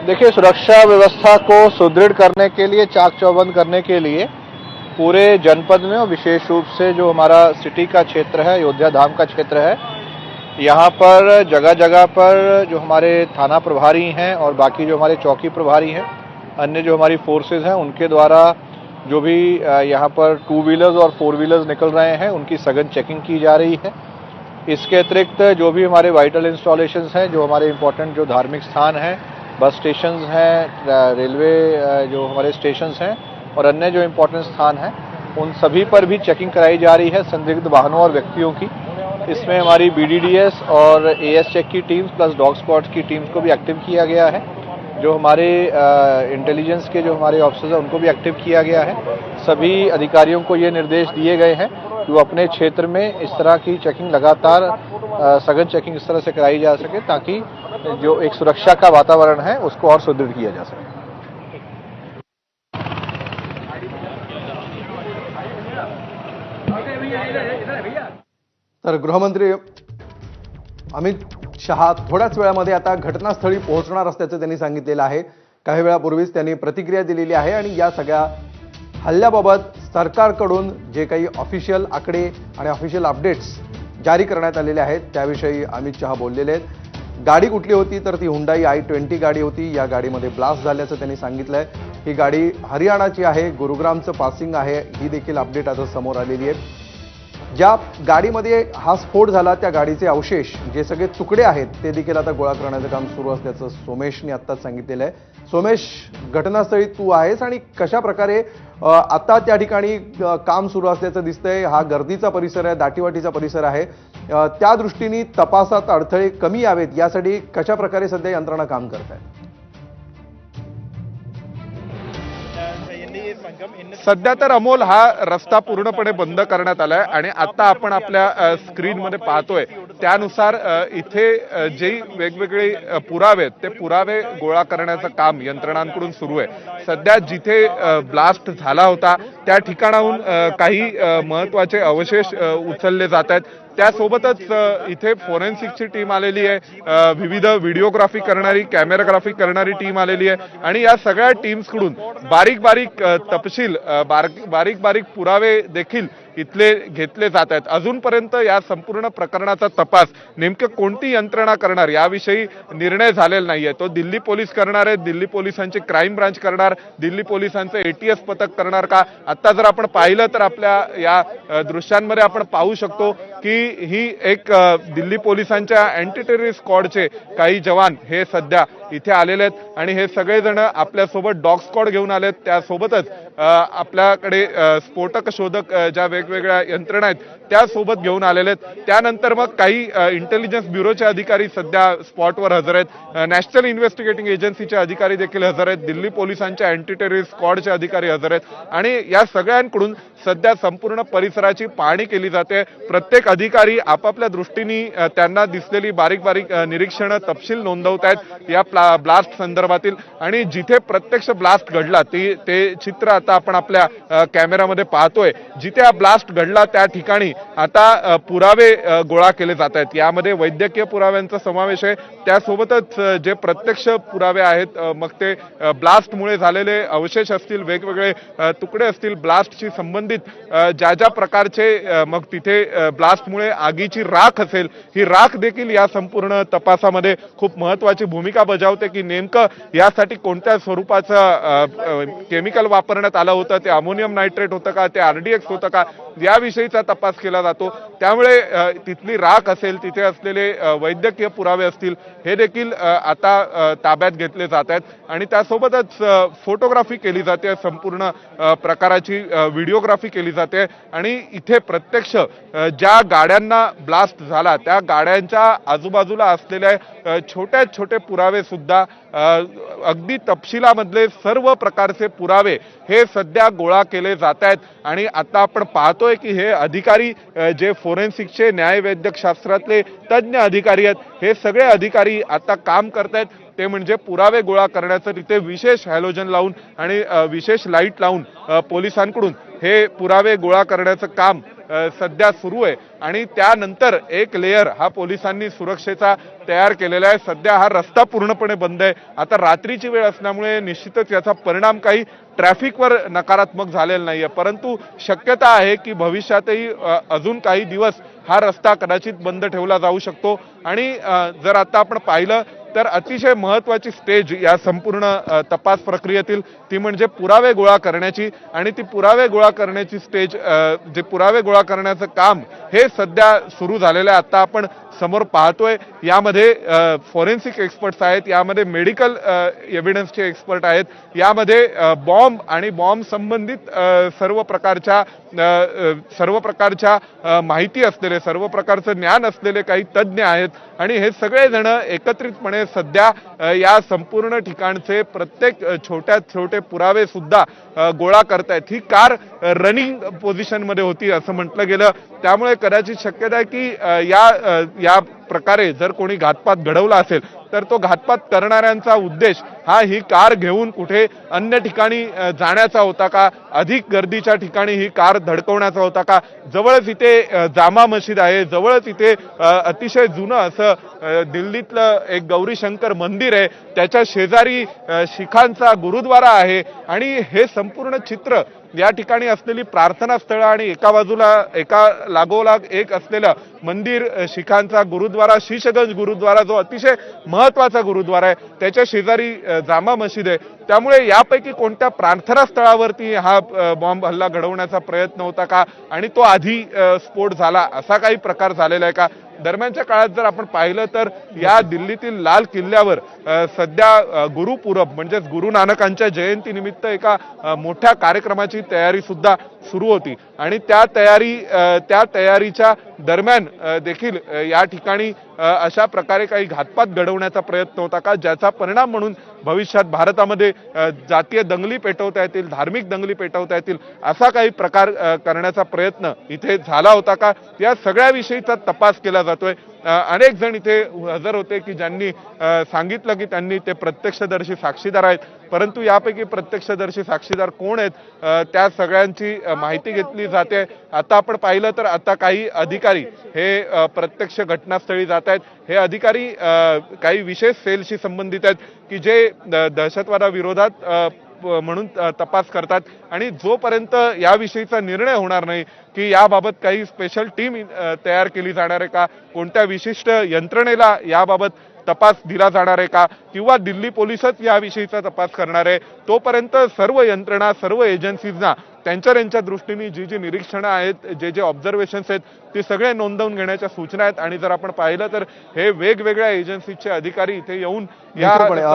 देखिए, सुरक्षा व्यवस्था को सुदृढ़ करने के लिए, चाक चौबंद करने के लिए पूरे जनपद में और विशेष रूप से जो हमारा सिटी का क्षेत्र है, अयोध्या धाम का क्षेत्र है, यहाँ पर जगह जगह पर जो हमारे थाना प्रभारी हैं और बाकी जो हमारे चौकी प्रभारी हैं, अन्य जो हमारी फोर्सेज हैं, उनके द्वारा जो भी यहाँ पर टू व्हीलर्स और फोर व्हीलर्स निकल रहे हैं, उनकी सघन चेकिंग की जा रही है। इसके अतिरिक्त जो भी हमारे वाइटल इंस्टॉलेशंस हैं, जो हमारे इम्पोर्टेंट जो धार्मिक स्थान हैं बस स्टेशंस हैं रेलवे जो हमारे स्टेशंस हैं और अन्य जो इम्पोर्टेंट स्थान हैं, उन सभी पर भी चेकिंग कराई जा रही है संदिग्ध वाहनों और व्यक्तियों की। इसमें हमारी बीडीडीएस और एएस चेक की टीम्स प्लस डॉग स्क्वाड की टीम्स को भी एक्टिव किया गया है। जो हमारे इंटेलिजेंस के जो हमारे ऑफिसर्स हैं, उनको भी एक्टिव किया गया है। सभी अधिकारियों को ये निर्देश दिए गए हैं कि वो अपने क्षेत्र में इस तरह की चेकिंग लगातार सघन चेकिंग इस तरह से कराई जा सके ताकि जो एक सुरक्षा का वातावरण है उसको और सुदृढ़ किया जा सके। तर गृहमंत्री अमित शहा थोड्याच वेळामध्ये आता घटनास्थळी पोहोचणार असल्याचं त्यांनी सांगितलेलं आहे. काही वेळापूर्वीच त्यांनी प्रतिक्रिया दिलेली आहे आणि या सगळ्या हल्ल्याबाबत सरकारकडून जे काही ऑफिशियल आकडे आणि ऑफिशियल अपडेट्स जारी करण्यात आलेले आहेत. त्याविषयी अमित शहा बोललेले आहेत. गाडी कुठली होती? तर ती हुंडाई आय ट्वेंटी गाडी होती. या गाडीमध्ये ब्लास्ट झाल्याचं त्यांनी सांगितलंय. ही गाडी हरियाणाची आहे. गुरुग्रामचं पासिंग आहे. ही देखील अपडेट आता समोर आलेली आहे. ज्या गाडीमध्ये हा स्फोट झाला त्या गाडीचे अवशेष जे सगळे तुकडे आहेत ते देखील आता गोळा करण्याचं काम सुरू असल्याचं सोमेशने आत्ताच सांगितलेलं आहे. सोमेश घटनास्थळी तू आहेस आणि कशा प्रकारे आता त्या ठिकाणी काम सुरू असल्याचं दिसतंय? हा गर्दीचा परिसर आहे दाटीवाटीचा परिसर आहे. त्या दृष्टीने तपासात अडथळे कमी यावेत यासाठी कशा प्रकारे सध्या यंत्रणा काम करत आहेत सध्या तर अमोल हा रस्ता पूर्णपणे बंद करण्यात आलाय आणि आता आपण आपल्या स्क्रीनमध्ये पाहतोय. त्यानुसार इथे जे वेगवेगळे पुरावे ते पुरावे गोळा करण्याचं काम यंत्रणांकडून सुरू आहे. सध्या जिथे ब्लास्ट झाला होता त्या ठिकाणाहून काही महत्त्वाचे अवशेष उचलले जात आहेत. त्यासोबतच इथे फोरेन्सिकची टीम आलेली आहे. विविध व्हिडिओग्राफी करणारी कॅमेराग्राफी करणारी टीम आलेली आहे. आणि या सगळ्या टीम्सकडून बारीक बारीक तपशील बारीक बारीक पुरावे देखील इथले घेतले जात आहेत. अजूनपर्यंत या संपूर्ण प्रकरणाचा तपास नेमकं कोणती यंत्रणा करणार याविषयी निर्णय झालेला नाही आहे तो दिल्ली पोलीस करणार आहेत दिल्ली पोलिसांची क्राईम ब्रांच करणार. दिल्ली पोलिसांचं एटीएस पथक करणार का? आत्ता जर आपण पाहिलं तर आपल्या या दृश्यांमध्ये आपण पाहू शकतो की ही एक दिल्ली पोलिसांच्या अँटी टेररिस्ट स्क्वॉडचे काही जवान हे सध्या इथे आलेले आहेत. आणि हे सगळेजण आपल्यासोबत डॉग स्कॉड घेऊन आलेत. त्यासोबतच आपल्याकडे स्फोटक शोधक ज्या वेगवेगळ्या यंत्रणा आहेत त्यासोबत घेऊन आलेले आहेत. त्यानंतर मग काही इंटेलिजन्स ब्युरोचे अधिकारी सध्या स्पॉटवर हजर आहेत. नॅशनल इन्व्हेस्टिगेटिंग एजन्सीचे अधिकारी देखील हजर आहेत. दिल्ली पोलिसांच्या अँटी टेररिस्ट स्क्वॉडचे अधिकारी हजर आहेत. आणि या सगळ्यांकडून सध्या संपूर्ण परिसराची पाहणी केली जाते. प्रत्येक अधिकारी आपापल्या दृष्टीने त्यांना दिसलेली बारीक बारीक निरीक्षणं तपशील नोंदवत आहेत या ब्ला ब्लास्ट संदर्भातील आणि जिथे प्रत्यक्ष ब्लास्ट घडला ती ते चित्र आता आपण आपल्या कॅमेऱ्यामध्ये कॅमेरामध्ये पाहतोय. जिथे हा ब्लास्ट घडला त्या ठिकाणी आता पुरावे गोळा केले जात आहेत. यामध्ये वैद्यकीय पुराव्यांचा समावेश आहे. त्यासोबतच जे प्रत्यक्ष पुरावे आहेत मग ते ब्लास्टमुळे झालेले अवशेष असतील वेगवेगळे तुकडे असतील ब्लास्टशी संबंधित ज्या ज्या प्रकारचे मग तिथे ब्लास्टमुळे आगीची राख असेल ही राख देखील या संपूर्ण तपासामध्ये खूप महत्वाची भूमिका बजावते. की नेमकं यासाठी कोणत्या स्वरूपाचं केमिकल वापरण्यात आलं होतं? ते अमोनियम नायट्रेट होतं का? ते आरडीएक्स होतं का? याविषयीचा तपास केला जातो. त्यामुळे तिथली राख असेल तिथे असलेले वैद्यकीय पुरावे असतील हे देखील आता ताब्यात घेतले जात आहेत. आणि त्यासोबतच फोटोग्राफी केली जाते. संपूर्ण प्रकाराची व्हिडिओग्राफी केली जाते. आणि इथे प्रत्यक्ष ज्या गाड्यांना ब्लास्ट झाला त्या गाड्यांच्या आजूबाजूला असलेले छोट्या छोटे पुरावे सुद्धा अ, अगदी तपशिलामधले सर्व प्रकारचे पुरावे हे सध्या गोळा केले जात आहेत आणि आता आपण पाहतोय की हे अधिकारी जे फोरेन्सिकचे न्यायवैद्यकशास्त्रातले तज्ज्ञ अधिकारी आहेत हे सगळे अधिकारी आता काम करतायत. ते म्हणजे पुरावे गोळा करण्याचं तिथे विशेष हॅलोजन लावून आणि विशेष लाइट लावून पोलिसांकडून हे पुरावे गोळा करण्याचं काम सध्या सुरू आहे. आणि त्यानंतर एक लेअर हा पोलिसांनी सुरक्षेचा तयार केलेला आहे. सध्या हा रस्ता पूर्णपणे बंद आहे. आता रात्रीची वेळ असल्यामुळे निश्चितच याचा परिणाम काही ट्रॅफिकवर नकारात्मक झालेला नाही आहे परंतु शक्यता आहे की भविष्यातही अजून काही दिवस हा रस्ता कदाचित बंद ठेवला जाऊ शकतो. आणि जर आता आपण पाहिलं तर अतिशय महत्वाची स्टेज या संपूर्ण तपास प्रक्रियेतील ती म्हणजे पुरावे गोळा करण्याची आणि ती पुरावे गोळा करण्याची स्टेज जे पुरावे गोळा करण्याचं काम हे सध्या सुरू झालेलं आहे. आता आपण समोर पाहतोय. यामध्ये फॉरेन्सिक एक्सपर्ट्स आहेत. यामध्ये मेडिकल एव्हिडन्सचे एक्सपर्ट आहेत. यामध्ये बॉम्ब आणि बॉम्ब संबंधित सर्व प्रकारच्या सर्व प्रकारच्या माहिती असलेले सर्व प्रकारचं ज्ञान असलेले काही तज्ज्ञ आहेत. आणि हे सगळेजण एकत्रितपणे सध्या या संपूर्ण ठिकाणचे प्रत्येक छोट्यात छोटे पुरावे सुद्धा अ, गोळा करतायत. ही कार रनिंग पोझिशनमध्ये होती असं म्हटलं गेलं. त्यामुळे कदाचित शक्यता आहे की या, या या प्रकारे जर कोणी घातपात घडवला असेल तर तो घातपात करणाऱ्यांचा उद्देश हा ही कार घेऊन कुठे अन्य ठिकाणी जाण्याचा होता का? अधिक गर्दीच्या ठिकाणी ही कार धडकवण्याचा होता का? जवळच इथे जामा मशीद आहे. जवळच इथे अतिशय जुनं असं दिल्लीतलं एक गौरीशंकर मंदिर आहे. त्याच्या शेजारी शिखांचा गुरुद्वारा आहे. आणि हे संपूर्ण चित्र या ठिकाणी असलेली प्रार्थना स्थळं आणि एका बाजूला एका लागोलाग एक असलेलं मंदिर शिखांचा गुरुद्वारा शीशगंज गुरुद्वारा जो अतिशय महत्त्वाचा गुरुद्वारा आहे. त्याच्या शेजारी जामा मशीद आहे. त्यामुळे यापैकी कोणत्या प्रार्थना स्थळावरती हा बॉम्ब हल्ला घडवण्याचा प्रयत्न होता का? आणि तो आधी स्फोट झाला असा काही प्रकार झालेला आहे का? दरम्यानच्या काळात जर आपण पाहिलं तर या दिल्लीतील लाल किल्ल्यावर सध्या गुरुपूरब म्हणजेच गुरु नानकांच्या जयंतीनिमित्त एका मोठ्या कार्यक्रमाची तयारी सुद्धा सुरू होती. आणि त्या तयारी त्या तयारीच्या दरम्यान देखील या ठिकाणी अशा प्रकारे काही घातपात घडवण्याचा प्रयत्न होता का? ज्याचा परिणाम म्हणून भविष्यात भारतामध्ये जातीय दंगली पेटवता येतील धार्मिक दंगली पेटवता येतील असा काही प्रकार करण्याचा प्रयत्न इथे झाला होता का? या सगळ्याविषयीचा तपास केला जातोय. अनेक जण इथे हजर होते की ज्यांनी सांगितलं की त्यांनी ते प्रत्यक्षदर्शी साक्षीदार आहेत. परंतु यापैकी प्रत्यक्षदर्शी साक्षीदार कोण आहेत? त्या सगळ्यांची माहिती घेतली जाते. आता आपण पाहिलं तर आता काही अधिकारी हे प्रत्यक्ष घटनास्थळी जात आहेत. हे अधिकारी काही विशेष सेलशी संबंधित आहेत की जे दहशतवादाविरोधात म्हणून तपास करतात. आणि जोपर्यंत याविषयीचा निर्णय होणार नाही की याबाबत काही स्पेशल टीम तयार केली जाणार आहे का? कोणत्या विशिष्ट यंत्रणेला याबाबत तपास दिला जाणार आहे का? किंवा दिल्ली पोलीसच याविषयीचा तपास करणार आहे? तोपर्यंत सर्व यंत्रणा सर्व एजन्सीजना त्यांच्या त्यांच्या दृष्टीने जी जी निरीक्षणं आहेत जे जे ऑब्झर्वेशन्स आहेत ते सगळे नोंदवून घेण्याच्या सूचना आहेत. आणि जर आपण पाहिलं तर हे वेगवेगळ्या एजन्सीचे अधिकारी इथे येऊन या.